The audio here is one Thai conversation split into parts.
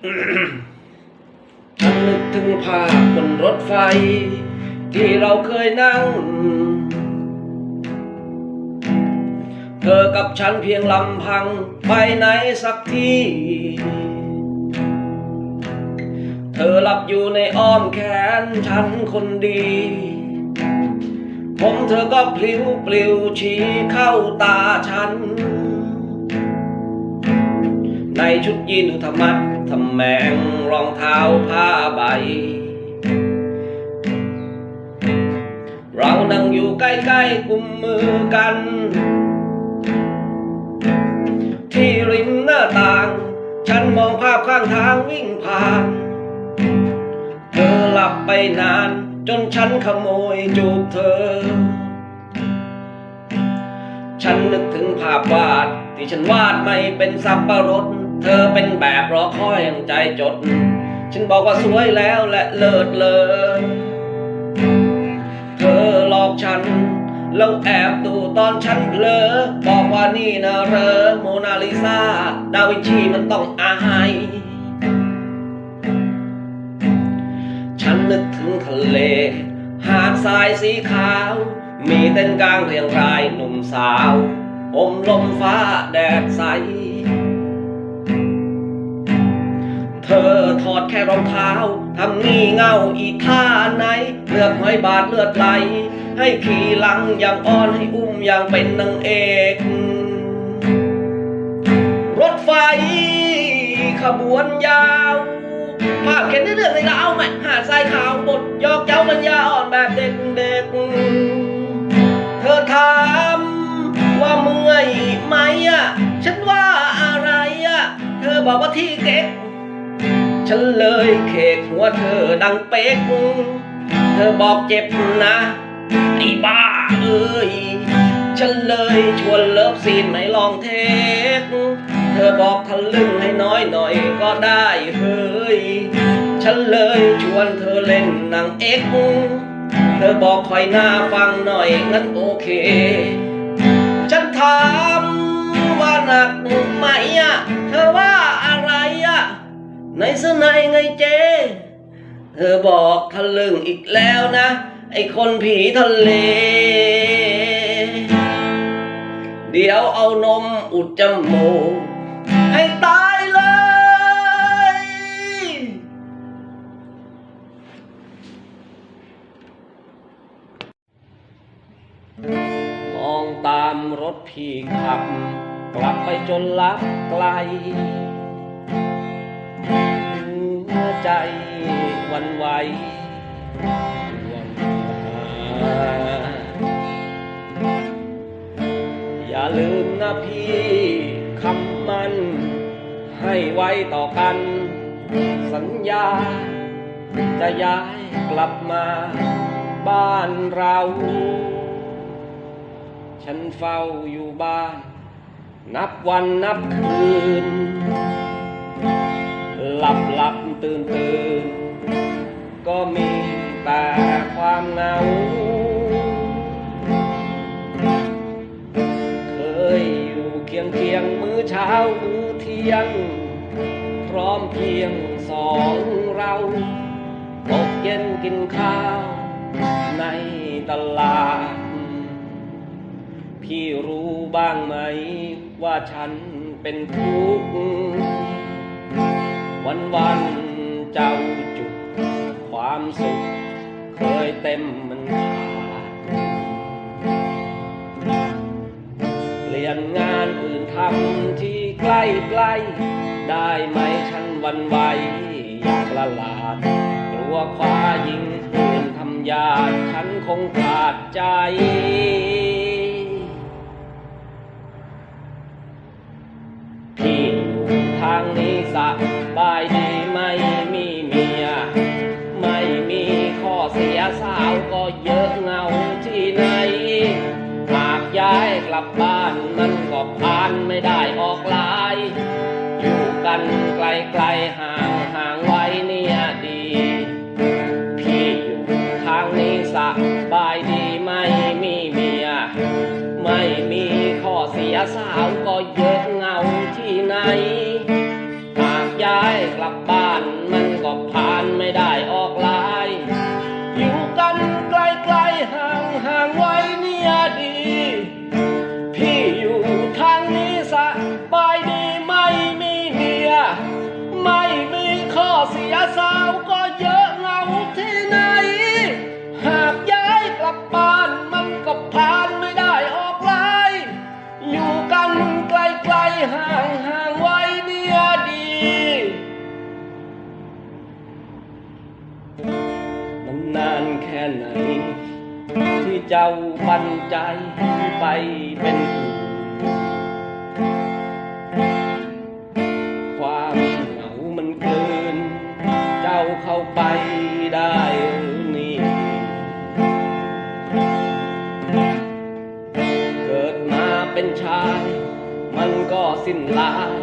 ฉันนึกถึงภาพบนรถไฟ ที่เราเคยนั่ง เธอกับฉันเพียงลำพังไปไหนสักที่ เธอหลับอยู่ในอ้อมแขนฉันคนดี ผมเธอก็พลิ้วปลิวชี้เข้าตาฉัน ในชุดยีนดูธรรมัด ทำแมงรองเท้าผ้าใบ เรานั่งอยู่ใกล้ๆกุมมือกัน ที่ริมหน้าต่าง ฉันมองภาพข้างทางวิ่งผ่าน เธอหลับไปนานจนฉันขโมยจูบเธอ ฉันนึกถึงภาพวาดที่ฉันวาดไม่เป็นสับประรด เธอเป็นแบบรอคอยอย่างใจจด ฉันบอกว่าสวยแล้วและเลิศเลย เธอหลอกฉัน แล้วแอบดูตอนฉันเผลอบอกว่านี่นะเรอโมนาลิซาดาวินชีมันต้องอายฉันนึกถึงทะเล หาดทรายสีขาว มีเต้นกลางเรียงรายหนุ่มสาว อมลมฟ้าแดดใส เธอถอดแค่รองเท้าทำงี่เง่าอีท่าไหนเลือกห้อยบาดเลือดไหล ให้ขี่หลังอย่างอ่อนให้อุ้มอย่างเป็นนางเอก รถไฟขบวนยาวภาพเขียนเรื่องในราวแม่หาดทรายขาวบทยอกเย้ามันยาอ่อนแบบเด็กๆเธอถามว่าเมื่อยไหมอะฉันว่าอะไรอะ เธอบอกว่าที่เก๊ก ฉันเลยเคกหัวเธอดังเป๊ก เธอบอกเจ็บนะไอ้บ้าเอ้ย ฉันเลยชวนเลิฟซีนไม่ลองเทค เธอบอกทะลึ่งให้น้อยหน่อยก็ได้เฮ้ย ฉันเลยชวนเธอเล่นหนังเอ็ก เธอบอกคอยหน้าฟังหน่อยงั้นโอเค ฉันถามว่าหนักไหมอะเธอว่า ในสนัยไงเจเธอบอกทะลึ่งอีกแล้วนะ ไอคนผีทะเล เดี๋ยวเอานมอุดจมูกให้ตายเลย มองตามรถพี่ขับ กลับไปจนลับไกล หัวใจวันไหวห่วงหาอย่าลืมนะพี่คำมัน ให้ไว้ต่อกัน สัญญา จะย้ายกลับมาบ้านเรา ฉันเฝ้าอยู่บ้าน นับวันนับคืน หลับหลับตื่นตื่นก็มีแต่ความเหงา เคยอยู่เคียงเคียงมื้อเช้ามื้อเที่ยง พร้อมเพียงสองเราตกเย็นกินข้าวในตลาด พี่รู้บ้างไหมว่าฉันเป็นทุกข์ วันวันเจ้าจุดความสุข เคยเต็มมันขาดเปลี่ยนงานอื่นทำที่ใกล้ใกล้ ได้ไหมฉันวันไหวอยากละลาดกลัวคว้ายิงปืนทำยาฉันคงขาดใจ บายดีไม่มีเมีย ไม่มีข้อเสียสาวก็เยอะเงาที่ไหน หากย้ายกลับบ้านมันก็ผ่านไม่ได้ออกลาย อยู่กันไกลๆห่างห่างไว้เนี่ยดี พี่อยู่ทางนี้สบายดีไม่มีเมีย ไม่มีข้อเสียสาวก็เยอะ ไหน ที่เจ้าปันใจไปเป็นอื่นความเหงามันเกิน เจ้าเข้าไปได้หรือนี่ เกิดมาเป็นชาย มันก็สิ้นลาย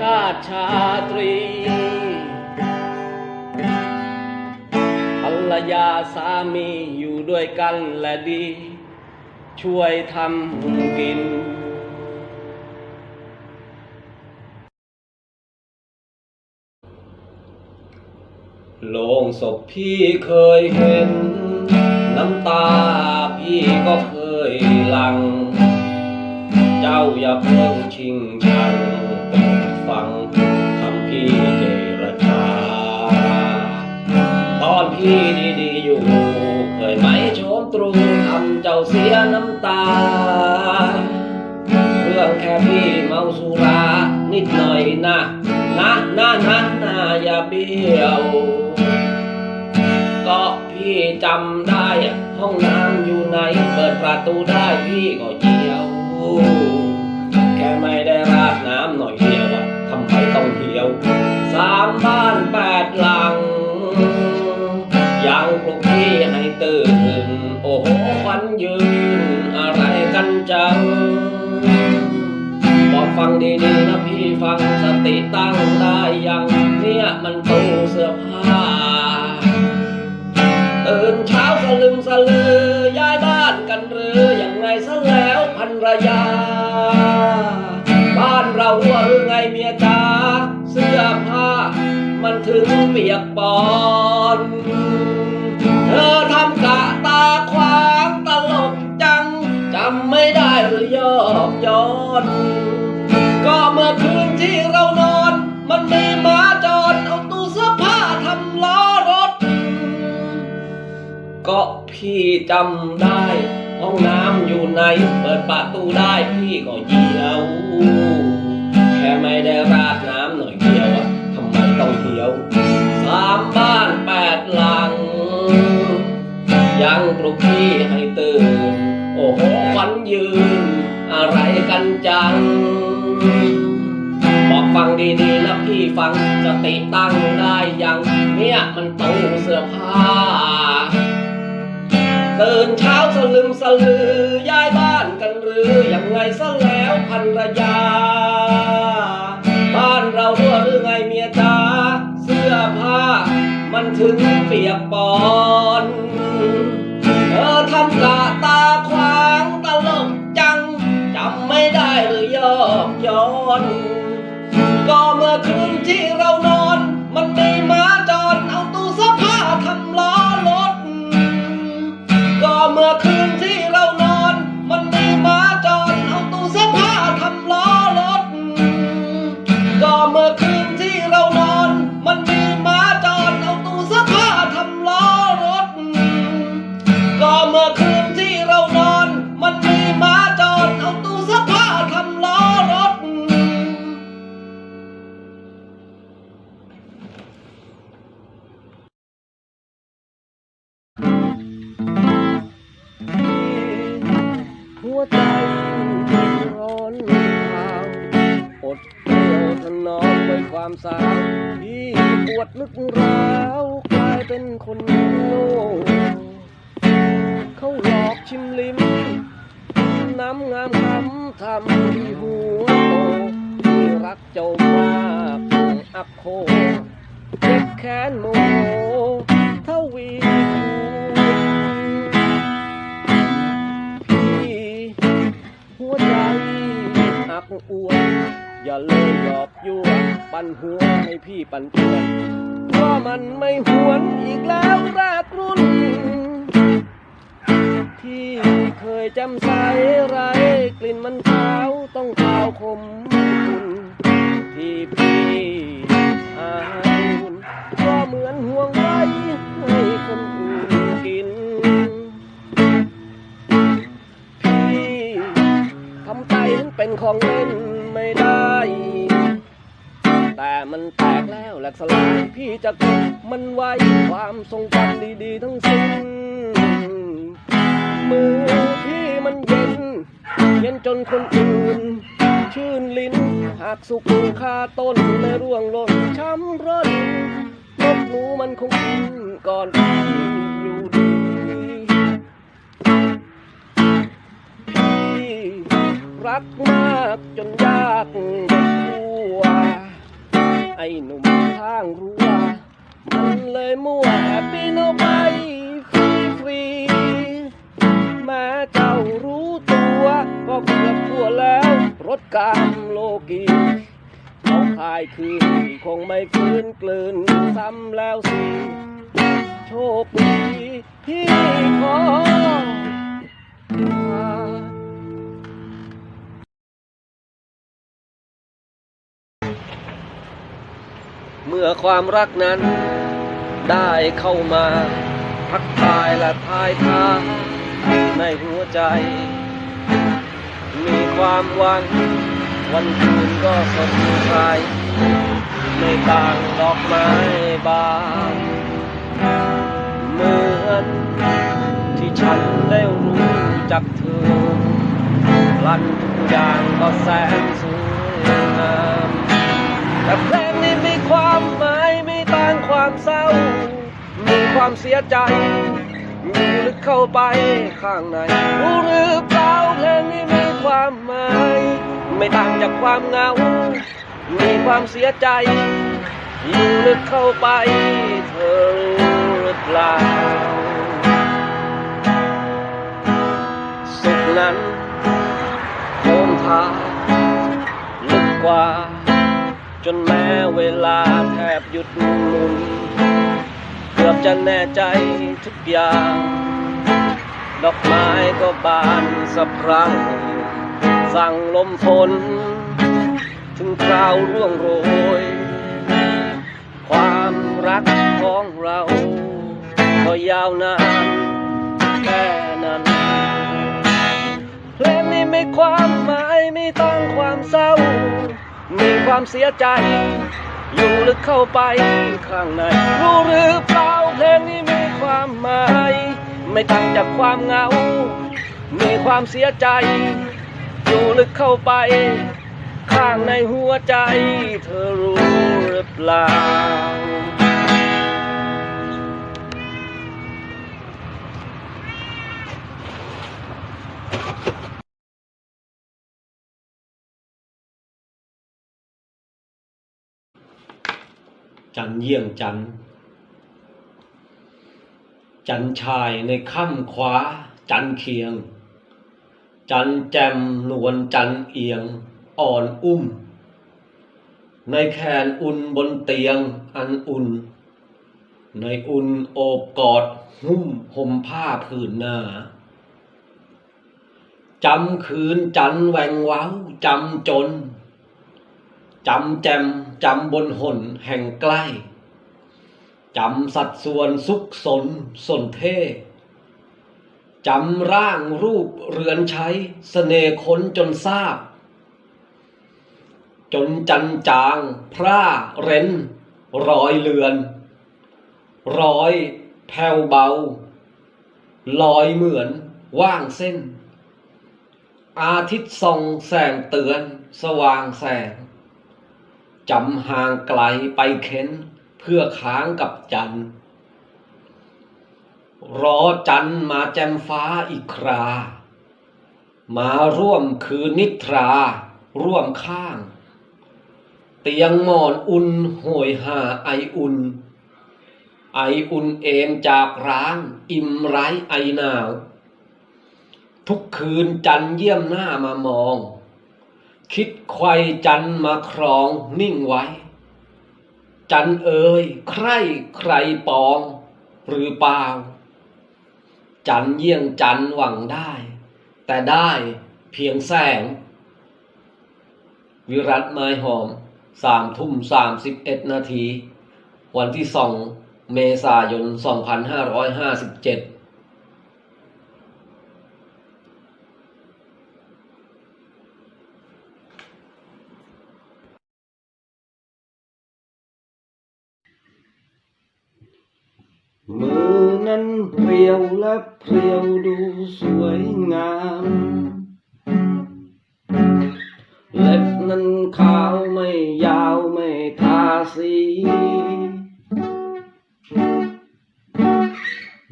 ชาติชาตรี ยาสามีอยู่ด้วยกันและดี ช่วยทำกินโลงศพพี่เคยเห็น น้ำตาพี่ก็เคยหลัง เจ้าอย่าเพิ่งชิงชัง ตอนพี่ดีๆอยู่ เคยไหมโชมตรูทำเจ้าเสียน้ำตา เรื่องแค่พี่เมาสุรานิดหน่อยนะ นะนะนะนะอย่าเบี้ยวก็พี่จำได้ห้องน้ำอยู่ไหน เปิดประตูได้พี่ก็เยี่ยว แค่ไม่ได้ราดน้ำหน่อยเดียวทำไมต้องเที่ยว สามบ้านแปดหลัง ยังปลุกพี่ให้ตื่น โอ้โหควันยืน อะไรกันจังบอกฟังดีๆนะพี่ฟังสติตั้งได้ยัง เนี่ยมันตู้เสื้อผ้าตื่นเช้าสลึมสลือย้ายบ้านกันหรือยังไงซะแล้วพันรยา บ้านเราว่าหรือไงเมียจ๋าเสื้อผ้ามันถึงเปียกปอน เธอทำกะตาขวางตลกจังจำไม่ได้หรือยอกย้อน ก็เมื่อคืนที่เรานอน มันมีหมาจรเอาตู้เสื้อผ้าทำล้อรถ ก็พี่จำได้ห้องน้ำอยู่ไหน เปิดประตูได้พี่ก็เยี่ยว แค่ไม่ได้ราดน้ำหน่อยเดียวอะทำไมต้องเที่ยว ลุกพี่ให้ตื่น โอ้โหควันยืน อะไรกันจัง บอกฟังดีๆนะพี่ฟังสติตั้งได้ยัง เนี่ยมันตู้เสื้อผ้า ตื่นเช้าสลึมสลือย้ายบ้านกันหรือยังไงซะแล้วพันรยา บ้านเราด้วยหรือไงเมียจ๋าเสื้อผ้า มันถึงเปียกปอน ก็เความสาวที่ปวดลึกร้าวกลายเป็นคนโง่เขาหลอกชิมลิ้มน้ำงามคำทำที่หัวโตที่รักเจ้ามากอักโคเจ็บแค้นโมโหเท่าวีคูณพี่หัวใจอักอวน อย่าเลยหลอกยั่วปั่นหัวให้พี่ปั่นเพื่อนเพราะมันไม่หวนอีกแล้วรักรุ่น ที่เคยจำใสไรกลิ่นมันขาวต้องขาวคมคุณที่พี่ แล้วแหลกสลายพี่จะเก็บมันไว้ความทรงจำดีๆทั้งสิ้น มือพี่มันเย็น เย็นจนคนอื่น ชื่นลิ้นหากสุกคาต้นไม่ร่วงหล่นช้ำร่นนกหนูมันคงกินก่อนพี่อยู่ดีพี่รักมากจนยากเด็ดหัว ไอ้หนุ่มข้างรั้วมันเลยมั่วแอบปีนเอาไปฟรีฟรีๆแม้เจ้ารู้ตัว ก็เกือบทั่วแล้ว รถกามโลกีเขาคายคืนคงไม่ฟื้นกลืนซ้ำแล้วสิโชคดีที่ขอ มื่อความรักนั้น ได้เข้ามา ทักทายและทายทางในหัวใจ มีความหวังวันคืนก็สดใสไม่ต่างดอกไม้บานเหมือนที่ฉันได้รู้จักเธอลันทุกอย่างก็แสนสวยงาม แต่เพลงนี้มีความหมายไม่ต่างความเศร้า มีความเสียใจอยู่ลึกเข้าไปข้างใน รู้หรือเปล่าเพลงนี้มีความหมาย ไม่ต่างจากความเหงา มีความเสียใจ อยู่ลึกเข้าไปเธอรู้หรือเปล่า สุขนั้นโคมทาลึกกว่า จนแม้เวลาแทบหยุดหมุน เกือบจะแน่ใจทุกอย่าง ดอกไม้ก็บานสะพรั่ง สั่งลมฝน ถึงคราวร่วงโรย ความรักของเรา ก็ยาวนานแค่นั้นเพลงนี้ไมีความหมายไม่ต้องความเศร้า มีความเสียใจ อยู่ลึกเข้าไปข้างใน รู้หรือเปล่าเพลงนี้มีความหมาย ไม่ต่างจากความเหงา มีความเสียใจ อยู่ลึกเข้าไป ข้างในหัวใจ เธอรู้หรือเปล่า จันเยี่ยงจัน จันชายในค่ำคว้า จันเคียง จันแจมนวลจันเอียง อ่อนอุ้ม ในแขนอุ่นบนเตียงอันอุ่น ในอุ่นโอบกอดหุ้มห่มผ้าผืนหน้าจำคืนจันแหวงเว้าจำจน จำแจมจำบนหนแห่งใกล้ จำสัดส่วนสุขสนสนเท่จำร่างรูปเรือนใช้สเสน่ค้นจนทราบ จนจันจาง พร่าเร้น รอยเลือน รอยแผ่วเบา ลอยเหมือนว่างเส้น อาทิตย์ส่องแสงเตือน สว่างแสง จำห่างไกลไปเค้นเพื่อค้างกับจันรอจันมาแจมฟ้าอีกครา มาร่วมคืนนิทรา ร่วมข้าง เตียงหมอนอุ่นโหยหาไออุ่น ไออุ่นเอมจากร้าง อิ่มไร้ไอหนาว ทุกคืนจันเยี่ยมหน้ามามอง คิดไขว้จันมาครองนิ่งไว้ จันเอ่ยใครใครปองหรือเปล่า จันเยี่ยงจันหวังได้ แต่ได้เพียงแสง วิรัตไม้หอมสามทุ่มสามสิบเอ็ดนาที วันที่สองเมษายนสองพันห้าร้อยห้าสิบเจ็ด มือนั้นเปรียวและเพรียวดูสวยงามเล็บนั้นขาวไม่ยาวไม่ทาสี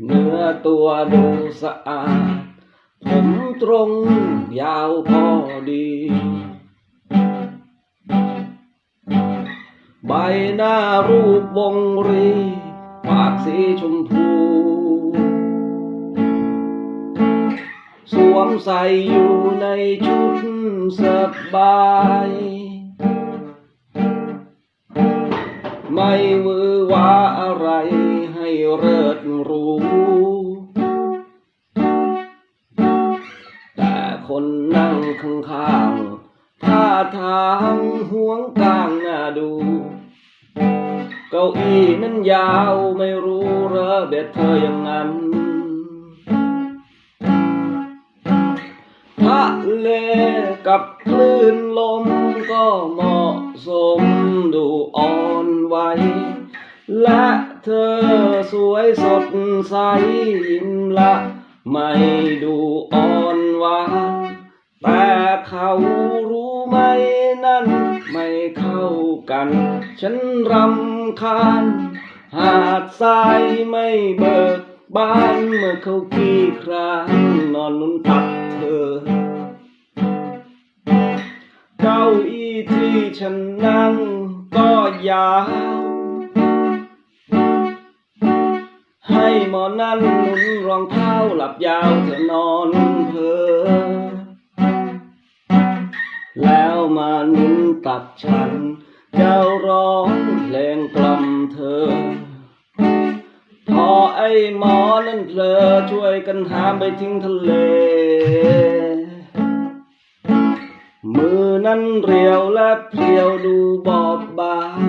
เนื้อตัวดูสะอาด ผมตรงยาวพอดี ใบหน้ารูปวงรี ปากสีชมพู สวมใส่อยู่ในชุดสบาย ไม่มือว่าอะไรให้เริดรู้ แต่คนนั่งข้างๆท่าทางห่วงกลางน่าดู เก้าอี้นั้นยาวไม่รู้รอเบ็ดเธออย่างนั้น ทะเลกับคลื่นลมก็เหมาะสมดูอ่อนไหว และเธอสวยสดใสยิ้มละไม่ดูอ่อนหวานแต่เขารู้ไหมนั่น ไม่เข้ากัน ฉันรำคาญ หาดทรายไม่เบิกบานเมื่อเขาขี้ครานนอนนุนตักเธอ เก้าอี้ที่ฉันนั่งก็ยาว ให้หมอนั่นหนุนรองเท้าหลับยาวเธอนอนเพอแล้วมาหนุน ตักฉัน เจ้าร้องเพลงกล่อมเธอ พอไอ้หมอนั่นเพลอช่วยกันหามไปทิ้งทะเล มือนั้นเรียวและเพียวดูบอบบาง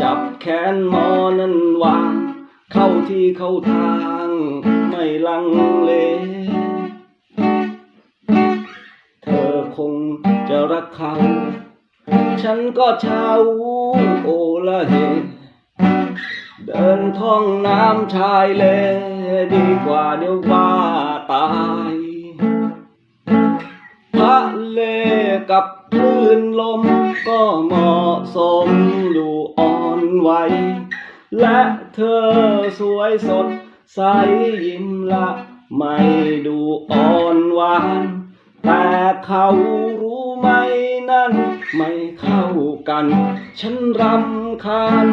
จับแขนหมอนั้นวาง เข้าที่เข้าทางไม่ลังเล คงจะรักเขา ฉันก็เช่าโอละเหเดินท่องน้ำชายเลดีกว่าเดี๋ยวบ้าตายทะเลกับคลื่นลมก็เหมาะสมดูอ่อนไหว และเธอสวยสดใสยิ้มละ ไม่ดูอ่อนหวาน แต่เขารู้ไหมนั่นไม่เข้ากัน ฉันรำคาญ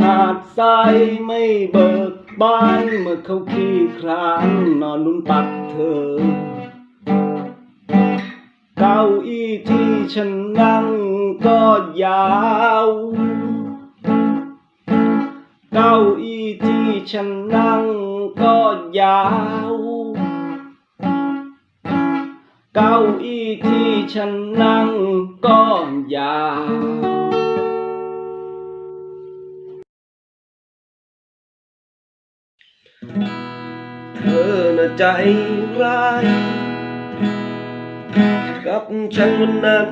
หาดทรายไม่เบิกบานเมื่อเขาขี้ครานนอนนุนตักเธอ เก้าอี้ที่ฉันนั่งก็ยาวเก้าอี้ที่ฉันนั่งก็ยาว เก้าอี้ที่ฉันนั่งก็ยาวเธอน่ะใจร้าย กับฉันวันนั้น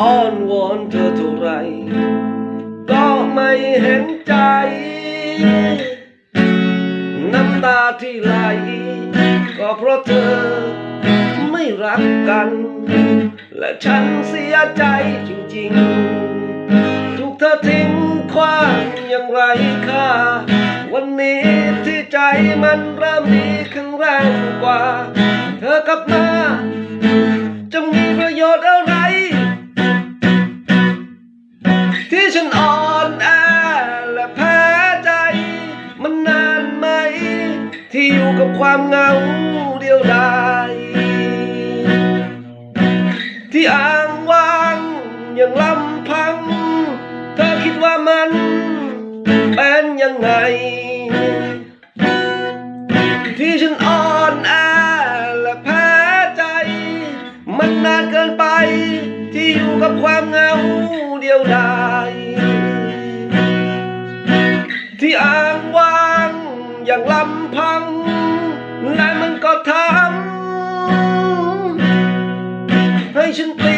อ้อนวอนเธอเท่าไร ก็ไม่เห็นใจ น้ำตาที่ไหล ก็เพราะเธอไม่รักกัน และฉันเสียใจจริงๆ ถูกเธอทิ้งขว้างอย่างไรค่า วันนี้ที่ใจมันเริ่มดีแข็งแรงกว่า เธอกลับมาจะมีประโยชน์อะไร ที่ฉันอ่อนแอและแพ้ใจ มันนานไหม ที่อยู่กับความเหงาำใ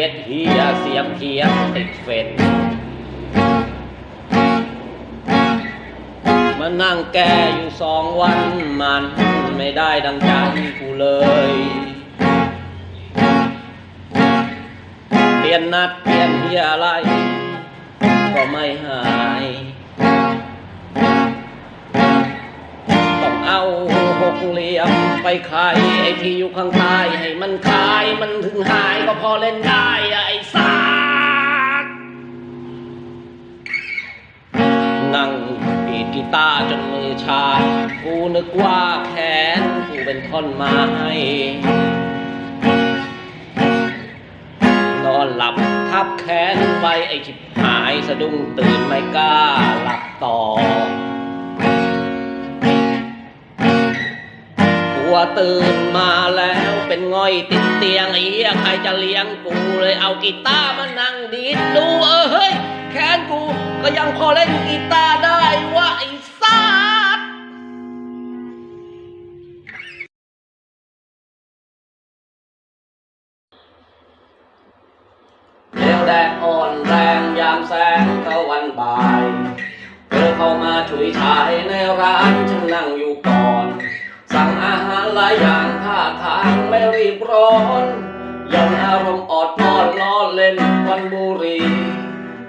ย็ดเฮียเสียงเพียติดเฟนมานั่งแกอยู่สองวันมันไม่ได้ดังใจกูเลย เปลี่ยนนัดเปลี่ยนเฮียอะไร ก็ไม่หาย ต้องเอา กเหลี่ยมไปขายไอ้ที่อยู่ข้างใต้ให้มันขายมันถึงหายก็พอเล่นได้ไอ้สาดนั่งปีดกีตาร์จนมือชากูนึกว่าแขนกูเป็นท่อนไม้นอนหลับทับแขนไวไอ้ชิบหายสะดุ้งตื่นไม่กล้าหลับต่อ วตื่นมาแล้วเป็นง่อยติดเตียงไอ้เหี้ยใครจะเลี้ยงกูเลยเอากีตาร์มานั่งดีดดูเออเฮ้ยแขนกูก็ยังพอเล่นกีตาร์ได้ว่าไอ้สัสเร็วแดดอ่อนแรงยามแสงตะวันบ่าย เธอเข้ามาช่วยชายในร้านฉันนั่งอยู่ก่อน สั่งอาหารหลายอย่างท่าทางไม่รีบร้อนยังอารมณ์อดอ้อนล้อเล่นวันบุรี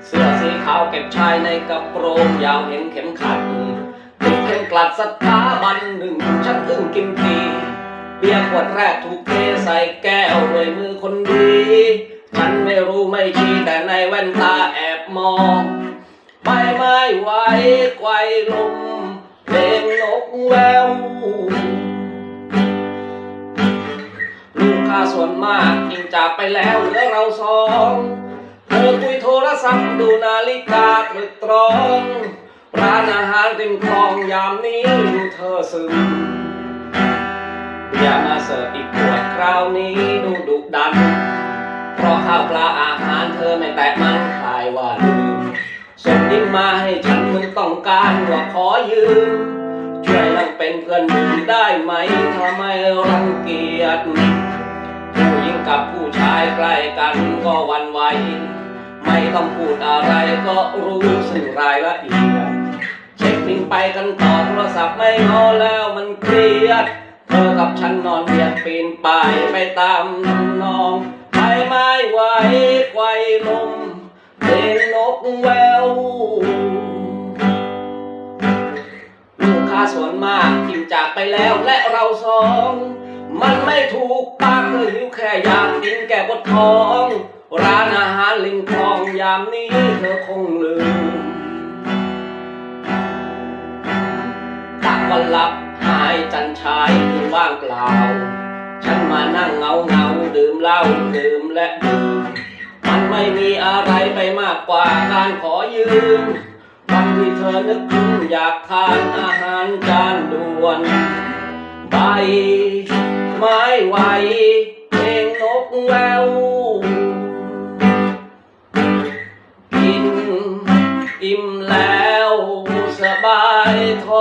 เสื้อสีขาวเก็บชายในกระโปรงยาวเห็นเข็มขัดติดเข็มกลัดสถาบันหนึ่งฉันอึ้งกินทีเบียร์ขวดแรกถูกเทใส่แก้วด้วยมือคนดี ฉันไม่รู้ไม่ชี้แต่ในแว่นตาแอบมองใบไม้ไหวไกวลมเพลงนกแวว ส่วนมากยิงจากไปแล้วเหลือเราสองเธอคุยโทรศัพท์ดูนาฬิกาตรึกตรอง ร้านอาหารริมคลองยามนี้ดูเธอซึมอย่ามาเสิร์ฟอีกขวดคราวนี้ดูดุดัน เพราะข้าวปลาอาหารเธอไม่แตะมันคลายว่าลืมส่งยิ้มมาให้ฉันมึงต้องการว่าขอยืมช่วยนั่งเป็นเพื่อนมึงได้ไหมถ้าไม่รังเกียจ กับผู้ชายใกล้กันก็วันไหว ไม่ต้องพูดอะไรก็รู้สิ่งรายละเอียด เช็คบินไปกันต่อโทรศัพท์ไม่งอแล้วมันเครียด เธอกับฉันนอนเบียดปีนป่ายไปตามทำนองใบไม้ไหวไกวลมเพลงนกแววลูกค้าส่วนมากทิ้งจากไปแล้วและเราสอง มันไม่ถูกปากเธอหิวแค่อยากกินแก่บดท้อง ร้านอาหารริมคลองยามนี้เธอคงลืมตักวันหลับหายจันชายคือว่างเปล่า ฉันมานั่งเงาเงาดื่มเหล้าดื่มและดื่มมันไม่มีอะไรไปมากกว่าการขอยืมวันที่เธอนึกถึงอยากทานอาหารจานด่วนใบ ไม้ไหวเพลงนกแววกินอิ่มแล้วสบายท้อง